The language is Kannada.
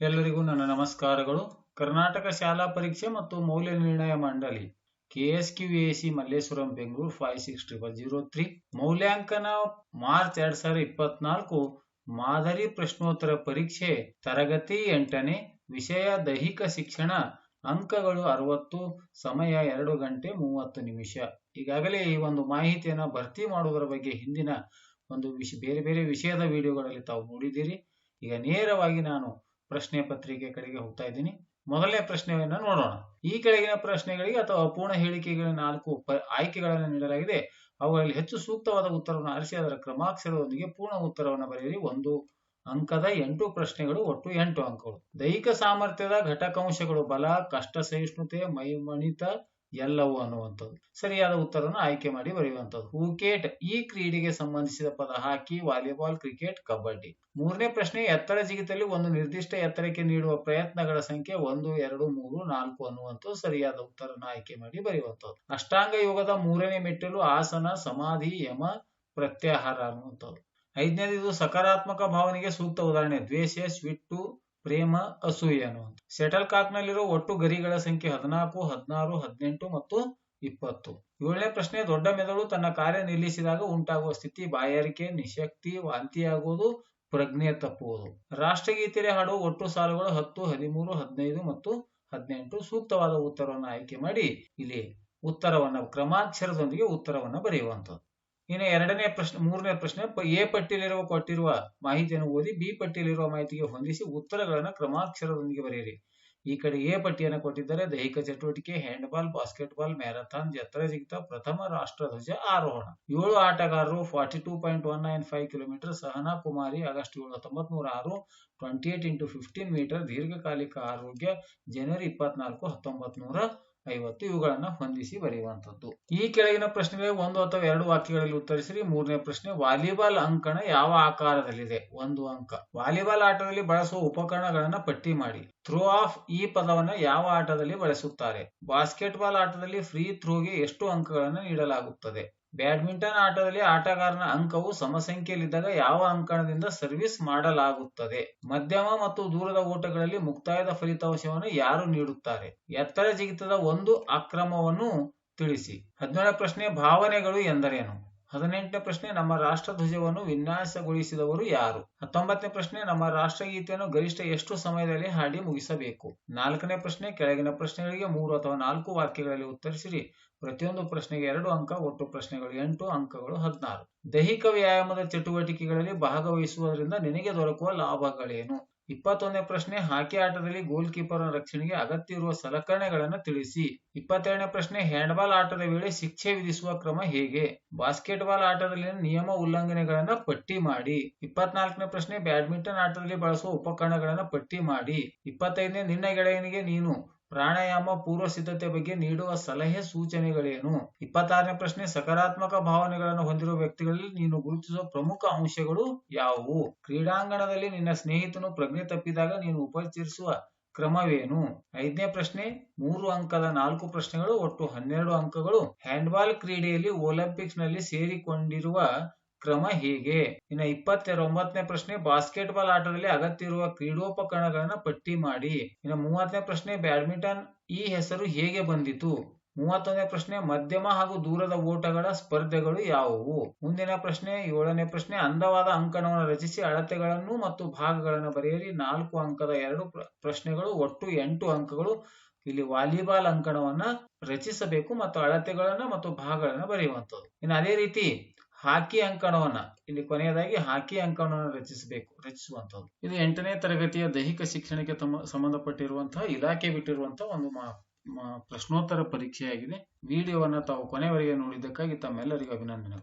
ಎಲ್ಲರಿಗೂ ನನ್ನ ನಮಸ್ಕಾರಗಳು. ಕರ್ನಾಟಕ ಶಾಲಾ ಪರೀಕ್ಷೆ ಮತ್ತು ಮೌಲ್ಯ ನಿರ್ಣಯ ಮಂಡಳಿ KSQAC Malleshwaram, Bengaluru five six triple zero three ಮೌಲ್ಯಾಂಕನ March ಎರಡ್ ಸಾವಿರದ ಇಪ್ಪತ್ನಾಲ್ಕು ಮಾದರಿ ಪ್ರಶ್ನೋತ್ತರ ಪರೀಕ್ಷೆ ತರಗತಿ ಎಂಟನೇ ವಿಷಯ ದೈಹಿಕ ಶಿಕ್ಷಣ ಅಂಕಗಳು ಅರವತ್ತು, ಸಮಯ ಎರಡು ಗಂಟೆ ಮೂವತ್ತು ನಿಮಿಷ. ಈಗಾಗಲೇ ಈ ಒಂದು ಮಾಹಿತಿಯನ್ನ ಭರ್ತಿ ಮಾಡುವುದರ ಬಗ್ಗೆ ಹಿಂದಿನ ಒಂದು ವಿಷ, ಬೇರೆ ಬೇರೆ ವಿಷಯದ ವಿಡಿಯೋಗಳಲ್ಲಿ ತಾವು ನೋಡಿದ್ದೀರಿ. ಈಗ ನೇರವಾಗಿ ನಾನು ಪ್ರಶ್ನೆ ಪತ್ರಿಕೆ ಕಡೆಗೆ ಹೋಗ್ತಾ ಇದ್ದೀನಿ. ಮೊದಲನೇ ಪ್ರಶ್ನೆಯನ್ನ ನೋಡೋಣ. ಈ ಕೆಳಗಿನ ಪ್ರಶ್ನೆಗಳಿಗೆ ಅಥವಾ ಅಪೂರ್ಣ ಹೇಳಿಕೆಗಳ ನಾಲ್ಕು ಆಯ್ಕೆಗಳನ್ನು ನೀಡಲಾಗಿದೆ. ಅವುಗಳಲ್ಲಿ ಹೆಚ್ಚು ಸೂಕ್ತವಾದ ಉತ್ತರವನ್ನು ಆರಿಸಿ ಅದರ ಕ್ರಮಾಕ್ಷರದೊಂದಿಗೆ ಪೂರ್ಣ ಉತ್ತರವನ್ನು ಬರೆಯಿರಿ. ಒಂದು ಅಂಕದ ಎಂಟು ಪ್ರಶ್ನೆಗಳು ಒಟ್ಟು ಎಂಟು ಅಂಕಗಳು. ದೈಹಿಕ ಸಾಮರ್ಥ್ಯದ ಘಟಕಾಂಶಗಳು ಬಲ ಕಷ್ಟ ಸಹಿಷ್ಣುತೆ ಮೈಮಣಿತ ಎಲ್ಲವೂ ಅನ್ನುವಂಥದ್ದು. ಸರಿಯಾದ ಉತ್ತರವನ್ನು ಆಯ್ಕೆ ಮಾಡಿ ಬರೆಯುವಂಥದ್ದು. ಹೂಕೇಟ್ ಈ ಕ್ರೀಡೆಗೆ ಸಂಬಂಧಿಸಿದ ಪದ ಹಾಕಿ ವಾಲಿಬಾಲ್, ಕ್ರಿಕೆಟ್, ಕಬಡ್ಡಿ. ಮೂರನೇ ಪ್ರಶ್ನೆ, ಎತ್ತರ ಜಿಗಿತಲ್ಲಿ ಒಂದು ನಿರ್ದಿಷ್ಟ ಎತ್ತರಕ್ಕೆ ನೀಡುವ ಪ್ರಯತ್ನಗಳ ಸಂಖ್ಯೆ ಒಂದು, ಎರಡು, ಮೂರು, ನಾಲ್ಕು ಅನ್ನುವಂಥದ್ದು ಸರಿಯಾದ ಉತ್ತರವನ್ನು ಆಯ್ಕೆ ಮಾಡಿ ಬರೆಯುವಂಥದ್ದು. ಅಷ್ಟಾಂಗ ಯೋಗದ ಮೂರನೇ ಮೆಟ್ಟಲು ಆಸನ, ಸಮಾಧಿ, ಯಮ, ಪ್ರತ್ಯಾಹಾರ ಅನ್ನುವಂಥದ್ದು. ಐದನೇದು, ಸಕಾರಾತ್ಮಕ ಭಾವನೆಗೆ ಸೂಕ್ತ ಉದಾಹರಣೆ. ದ್ವೇಷ, ಸ್ವಿಟ್ಟು ಪ್ರೇಮ ಅಸೂಯೆ ಅನ್ನುವಂಥ ಸೆಟಲ್ ಕಾಕ್ ನಲ್ಲಿರೋ ಒಟ್ಟು ಗರಿಗಳ ಸಂಖ್ಯೆ ಹದಿನಾಲ್ಕು, ಹದಿನಾರು, ಹದಿನೆಂಟು ಮತ್ತು ಇಪ್ಪತ್ತು. ಏಳನೇ ಪ್ರಶ್ನೆ, ದೊಡ್ಡ ಮೆದುಳು ತನ್ನ ಕಾರ್ಯ ನಿಲ್ಲಿಸಿದಾಗ ಉಂಟಾಗುವ ಸ್ಥಿತಿ ಬಾಯಾರಿಕೆ, ನಿಶಕ್ತಿ, ವಾಂತಿಯಾಗುವುದು, ಪ್ರಜ್ಞೆ ತಪ್ಪುವುದು. ರಾಷ್ಟ್ರಗೀತೆಯ ಹಾಡು ಒಟ್ಟು ಸಾಲುಗಳು ಹತ್ತು, ಹದಿಮೂರು, ಹದಿನೈದು ಮತ್ತು ಹದಿನೆಂಟು ಸೂಕ್ತವಾದ ಉತ್ತರವನ್ನು ಆಯ್ಕೆ ಮಾಡಿ ಇಲ್ಲಿ ಉತ್ತರವನ್ನ ಕ್ರಮಾಕ್ಷರದೊಂದಿಗೆ ಉತ್ತರವನ್ನ ಬರೆಯುವಂಥದ್ದು. ಇನ್ನು ಎರಡನೇ ಪ್ರಶ್ನೆ, ಮೂರನೇ ಪ್ರಶ್ನೆ ಎ ಪಟ್ಟಿಯಲ್ಲಿರುವ ಕೊಟ್ಟಿರುವ ಮಾಹಿತಿಯನ್ನು ಓದಿ, ಬಿ ಪಟ್ಟಿಯಲ್ಲಿರುವ ಮಾಹಿತಿಗೆ ಹೊಂದಿಸಿ ಉತ್ತರಗಳನ್ನು ಕ್ರಮಾಕ್ಷರದೊಂದಿಗೆ ಬರೆಯಿರಿ. ಈ ಕಡೆ ಎ ಪಟ್ಟಿಯನ್ನು ಕೊಟ್ಟಿದ್ದಾರೆ. ದೈಹಿಕ ಚಟುವಟಿಕೆ, ಹ್ಯಾಂಡ್ಬಾಲ್, ಬಾಸ್ಕೆಟ್ಬಾಲ್, ಮ್ಯಾರಥಾನ್ ಎತ್ತರ ಜಿಗಿತ, ಪ್ರಥಮ ರಾಷ್ಟ್ರಧ್ವಜ, ಆರೋಹಣ. ಏಳು ಆಟಗಾರರು forty two point one nine five kilometre, Sahana Kumari, August ಏಳು ಹತ್ತೊಂಬತ್ ನೂರ ಆರು, twenty eight into fifteen metre, ದೀರ್ಘಕಾಲಿಕ ಆರೋಗ್ಯ, ಜನವರಿ ಇಪ್ಪತ್ನಾಲ್ಕು ಹತ್ತೊಂಬತ್ ನೂರ ಐವತ್ತು ಇವುಗಳನ್ನ ಹೊಂದಿಸಿ ಬರೆಯುವಂತದ್ದು ಈ ಕೆಳಗಿನ ಪ್ರಶ್ನೆಗಳಿಗೆ ಒಂದು ಅಥವಾ ಎರಡು ವಾಕ್ಯಗಳಲ್ಲಿ ಉತ್ತರಿಸಿರಿ. ಮೂರನೇ ಪ್ರಶ್ನೆ, ವಾಲಿಬಾಲ್ ಅಂಕಣ ಯಾವ ಆಕಾರದಲ್ಲಿದೆ? ಒಂದು ಅಂಕ. ವಾಲಿಬಾಲ್ ಆಟದಲ್ಲಿ ಬಳಸುವ ಉಪಕರಣಗಳನ್ನ ಪಟ್ಟಿ ಮಾಡಿ. ಥ್ರೋ ಆಫ್ ಈ ಪದವನ್ನ ಯಾವ ಆಟದಲ್ಲಿ ಬಳಸುತ್ತಾರೆ? ಬಾಸ್ಕೆಟ್ಬಾಲ್ ಆಟದಲ್ಲಿ ಫ್ರೀ ಥ್ರೋಗೆ ಎಷ್ಟು ಅಂಕಗಳನ್ನು ನೀಡಲಾಗುತ್ತದೆ? ಬ್ಯಾಡ್ಮಿಂಟನ್ ಆಟದಲ್ಲಿ ಆಟಗಾರನ ಅಂಕವು ಸಮಸಂಖ್ಯೆಯಲ್ಲಿದ್ದಾಗ ಯಾವ ಅಂಕಣದಿಂದ ಸರ್ವಿಸ್ ಮಾಡಲಾಗುತ್ತದೆ? ಮಧ್ಯಮ ಮತ್ತು ದೂರದ ಓಟಗಳಲ್ಲಿ ಮುಕ್ತಾಯದ ಫಲಿತಾಂಶವನ್ನು ಯಾರು ನೀಡುತ್ತಾರೆ? ಎತ್ತರ ಜಿಗಿತದ ಒಂದು ಅಕ್ರಮವನ್ನು ತಿಳಿಸಿ. ಹದಿನೇಳನೇ ಪ್ರಶ್ನೆ, ಭಾವನೆಗಳು ಎಂದರೇನು? ಹದಿನೆಂಟನೇ ಪ್ರಶ್ನೆ, ನಮ್ಮ ರಾಷ್ಟ್ರಧ್ವಜವನ್ನು ವಿನ್ಯಾಸಗೊಳಿಸಿದವರು ಯಾರು? ಹತ್ತೊಂಬತ್ತನೇ ಪ್ರಶ್ನೆ, ನಮ್ಮ ರಾಷ್ಟ್ರಗೀತೆಯನ್ನು ಗರಿಷ್ಠ ಎಷ್ಟು ಸಮಯದಲ್ಲಿ ಹಾಡಿ ಮುಗಿಸಬೇಕು? ನಾಲ್ಕನೇ ಪ್ರಶ್ನೆ, ಕೆಳಗಿನ ಪ್ರಶ್ನೆಗಳಿಗೆ ಮೂರು ಅಥವಾ ನಾಲ್ಕು ವಾಕ್ಯಗಳಲ್ಲಿ ಉತ್ತರಿಸಿರಿ. ಪ್ರತಿಯೊಂದು ಪ್ರಶ್ನೆಗೆ ಎರಡು ಅಂಕ, ಒಟ್ಟು ಪ್ರಶ್ನೆಗಳು ಎಂಟು, ಅಂಕಗಳು ಹದಿನಾರು. ದೈಹಿಕ ವ್ಯಾಯಾಮದ ಚಟುವಟಿಕೆಗಳಲ್ಲಿ ಭಾಗವಹಿಸುವುದರಿಂದ ನಿನಗೆ ದೊರಕುವ ಲಾಭಗಳೇನು? ಇಪ್ಪತ್ತೊಂದನೇ ಪ್ರಶ್ನೆ, ಹಾಕಿ ಆಟದಲ್ಲಿ ಗೋಲ್ ಕೀಪರ್ ರಕ್ಷಣೆಗೆ ಅಗತ್ಯ ಇರುವ ಸಲಕರಣೆಗಳನ್ನು ತಿಳಿಸಿ. ಇಪ್ಪತ್ತೆರಡನೇ ಪ್ರಶ್ನೆ ಹ್ಯಾಂಡ್ಬಾಲ್ ಆಟದ ವೇಳೆ ಶಿಕ್ಷೆ ವಿಧಿಸುವ ಕ್ರಮ ಹೇಗೆ? ಬಾಸ್ಕೆಟ್ಬಾಲ್ ಆಟದಲ್ಲಿನ ನಿಯಮ ಉಲ್ಲಂಘನೆಗಳನ್ನು ಪಟ್ಟಿ ಮಾಡಿ. ಇಪ್ಪತ್ನಾಲ್ಕನೇ ಪ್ರಶ್ನೆ ಬ್ಯಾಡ್ಮಿಂಟನ್ ಆಟದಲ್ಲಿ ಬಳಸುವ ಉಪಕರಣಗಳನ್ನು ಪಟ್ಟಿ ಮಾಡಿ. ಇಪ್ಪತ್ತೈದನೇ, ನಿನ್ನ ಗೆಳೆಯನಿಗೆ ನೀನು ಪ್ರಾಣಾಯಾಮ ಪೂರ್ವ ಸಿದ್ಧತೆ ಬಗ್ಗೆ ನೀಡುವ ಸಲಹೆ ಸೂಚನೆಗಳೇನು? ಇಪ್ಪತ್ತಾರನೇ ಪ್ರಶ್ನೆ, ಸಕಾರಾತ್ಮಕ ಭಾವನೆಗಳನ್ನು ಹೊಂದಿರುವ ವ್ಯಕ್ತಿಗಳಲ್ಲಿ ನೀನು ಗುರುತಿಸುವ ಪ್ರಮುಖ ಅಂಶಗಳು ಯಾವುವು? ಕ್ರೀಡಾಂಗಣದಲ್ಲಿ ನಿನ್ನ ಸ್ನೇಹಿತನು ಪ್ರಜ್ಞೆ ತಪ್ಪಿದಾಗ ನೀನು ಉಪಚರಿಸುವ ಕ್ರಮವೇನು? ಐದನೇ ಪ್ರಶ್ನೆ, ಮೂರು ಅಂಕದ ನಾಲ್ಕು ಪ್ರಶ್ನೆಗಳು, ಒಟ್ಟು ಹನ್ನೆರಡು ಅಂಕಗಳು. ಹ್ಯಾಂಡ್ಬಾಲ್ ಕ್ರೀಡೆಯಲ್ಲಿ ಒಲಿಂಪಿಕ್ಸ್ನಲ್ಲಿ ಸೇರಿಕೊಂಡಿರುವ ಕ್ರಮ ಹೀಗೆ. ಇನ್ನು ಇಪ್ಪತ್ತೊಂಬತ್ತನೇ ಪ್ರಶ್ನೆ ಬಾಸ್ಕೆಟ್ಬಾಲ್ ಆಟದಲ್ಲಿ ಅಗತ್ಯ ಕ್ರೀಡೋಪಕರಣಗಳನ್ನ ಪಟ್ಟಿ ಮಾಡಿ. ಇನ್ನು ಮೂವತ್ತನೇ ಪ್ರಶ್ನೆ ಬ್ಯಾಡ್ಮಿಂಟನ್ ಈ ಹೆಸರು ಹೇಗೆ ಬಂದಿತು? ಮೂವತ್ತೊಂದನೇ ಪ್ರಶ್ನೆ, ಮಧ್ಯಮ ಹಾಗೂ ದೂರದ ಓಟಗಳ ಸ್ಪರ್ಧೆಗಳು ಯಾವುವು? ಮುಂದಿನ ಪ್ರಶ್ನೆ, ಏಳನೇ ಪ್ರಶ್ನೆ, ಅಂದವಾದ ಅಂಕಣವನ್ನು ರಚಿಸಿ ಅಳತೆಗಳನ್ನು ಮತ್ತು ಭಾಗಗಳನ್ನು ಬರೆಯಲಿ ನಾಲ್ಕು ಅಂಕದ ಎರಡು ಪ್ರ- ಪ್ರಶ್ನೆಗಳು, ಒಟ್ಟು ಎಂಟು ಅಂಕಗಳು. ಇಲ್ಲಿ ವಾಲಿಬಾಲ್ ಅಂಕಣವನ್ನ ರಚಿಸಬೇಕು ಮತ್ತು ಅಳತೆಗಳನ್ನ ಮತ್ತು ಭಾಗಗಳನ್ನ ಬರೆಯುವಂಥದ್ದು. ಇನ್ನು ಅದೇ ರೀತಿ ಹಾಕಿ ಅಂಕಣವನ್ನ, ಇಲ್ಲಿ ಕೊನೆಯದಾಗಿ ಹಾಕಿ ಅಂಕಣವನ್ನು ರಚಿಸಬೇಕು ರಚಿಸುವಂತದ್ದು ಇದು ಎಂಟನೇ ತರಗತಿಯ ದೈಹಿಕ ಶಿಕ್ಷಣಕ್ಕೆ ಸಂಬಂಧಪಟ್ಟಿರುವಂತಹ ಇಲಾಖೆ ಬಿಟ್ಟಿರುವಂತಹ ಒಂದು ಪ್ರಶ್ನೋತ್ತರ ಪರೀಕ್ಷೆಯಾಗಿದೆ. ವಿಡಿಯೋವನ್ನ ತಾವು ಕೊನೆವರೆಗೆ ನೋಡಿದ್ದಕ್ಕಾಗಿ ತಮ್ಮೆಲ್ಲರಿಗೂ ಅಭಿನಂದನೆಗಳು.